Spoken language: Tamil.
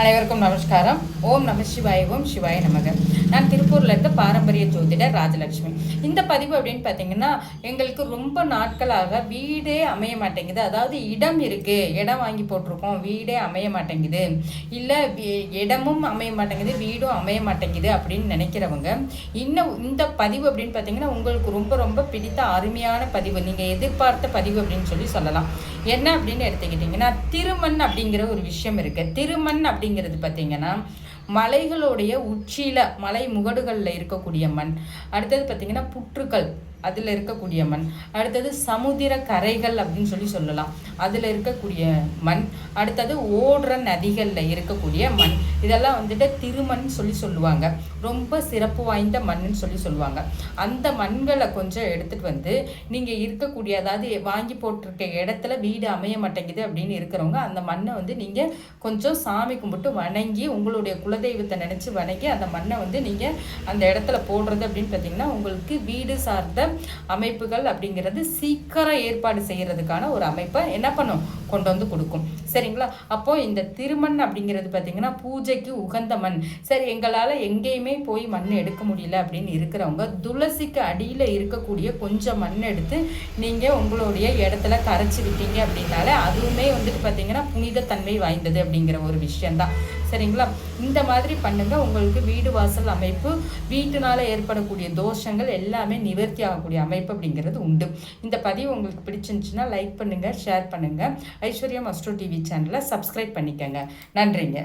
அனைவருக்கும் நமஸ்காரம். ஓம் நம சிவாய ஓம் சிவாய நமக. நான் திருப்பூரில் இருந்த பாரம்பரிய ஜோதிடர் ராஜலட்சுமி. இந்த பதிவு அப்படின்னு பார்த்தீங்கன்னா எங்களுக்கு ரொம்ப நாட்களாக வீடே அமைய மாட்டேங்குது. அதாவது இடம் இருக்குது இடம் வாங்கி போட்டிருக்கோம். வீடே அமைய மாட்டேங்குது. இல்லை இடமும் அமைய மாட்டேங்குது. வீடும் அமைய மாட்டேங்குது அப்படின்னு நினைக்கிறவங்க இன்னும் இந்த பதிவு அப்படின்னு பார்த்தீங்கன்னா உங்களுக்கு ரொம்ப ரொம்ப பிடித்த அருமையான பதிவு. நீங்கள் எதிர்பார்த்த பதிவு அப்படின்னு சொல்லி சொல்லலாம். என்ன அப்படின்னு எடுத்துக்கிட்டிங்கன்னா திருமண் அப்படிங்கிற ஒரு விஷயம் இருக்குது திருமண் அப்படி அப்படிங்கிறது பார்த்தீங்கன்னா மலைகளுடைய உச்சியில் மலை முகடுகளில் இருக்கக்கூடிய மண். அடுத்தது பார்த்திங்கன்னா புற்றுக்கள் அதில் இருக்கக்கூடிய மண். அடுத்தது சமுத்திர கரைகள் அப்படின்னு சொல்லி சொல்லலாம். அதில் இருக்கக்கூடிய மண். அடுத்தது ஓடுற நதிகளில் இருக்கக்கூடிய மண். இதெல்லாம் வந்துட்டு திருமண் சொல்லி சொல்லுவாங்க. ரொம்ப சிறப்பு வாய்ந்த மண்ணுன்னு சொல்லி சொல்லுவாங்க. அந்த மண்களை கொஞ்சம் எடுத்துகிட்டு வந்து நீங்கள் இருக்கக்கூடிய அதாவது வாங்கி போட்டிருக்க இடத்துல வீடு அமைய மாட்டேங்குது அப்படின்னு இருக்கிறவங்க அந்த மண்ணை வந்து நீங்கள் கொஞ்சம் சாமி கும்பிட்டு வணங்கி உங்களுடைய குலதெய்வத்தை நினச்சி வணங்கி அந்த மண்ணை வந்து நீங்கள் அந்த இடத்துல போடுறது அப்படின்னு பார்த்தீங்கன்னா உங்களுக்கு வீடு சார்ந்த அமைப்புகள் அப்படிங்கிறது சீக்கிரம் ஏற்பாடு செய்யறதுக்கான ஒரு அமைப்பை என்ன பண்ணும்? கொண்டு வந்து கொடுக்கும். சரிங்களா? அப்போ இந்த திருமண் அப்படிங்கிறது பார்த்தீங்கன்னா பூஜைக்கு உகந்த மண். சரி எங்களால் எங்கேயுமே போய் மண் எடுக்க முடியல அப்படின்னு இருக்கிறவங்க துளசிக்கு அடியில் இருக்கக்கூடிய கொஞ்சம் மண் எடுத்து நீங்கள் உங்களுடைய இடத்துல கரைச்சி விட்டீங்க அப்படின்னாலே அதுவுமே வந்துட்டு பார்த்தீங்கன்னா புனிதத்தன்மை வாய்ந்தது அப்படிங்கிற ஒரு விஷயந்தான் சரிங்களா? இந்த மாதிரி பண்ணுங்க. உங்களுக்கு வீடு வாசல் அமைப்பு வீட்டுனால ஏற்படக்கூடிய தோஷங்கள் எல்லாமே நிவர்த்தி ஆகக்கூடிய அமைப்பு அப்படிங்கிறது உண்டு. இந்த பதிவு உங்களுக்கு பிடிச்சிருந்துச்சுன்னா லைக் பண்ணுங்க ஷேர் பண்ணுங்க. ஐஸ்வர்யம் அஸ்ட்ரோ டிவி சேனலை சப்ஸ்கிரைப் பண்ணிக்கங்க. நன்றிங்க.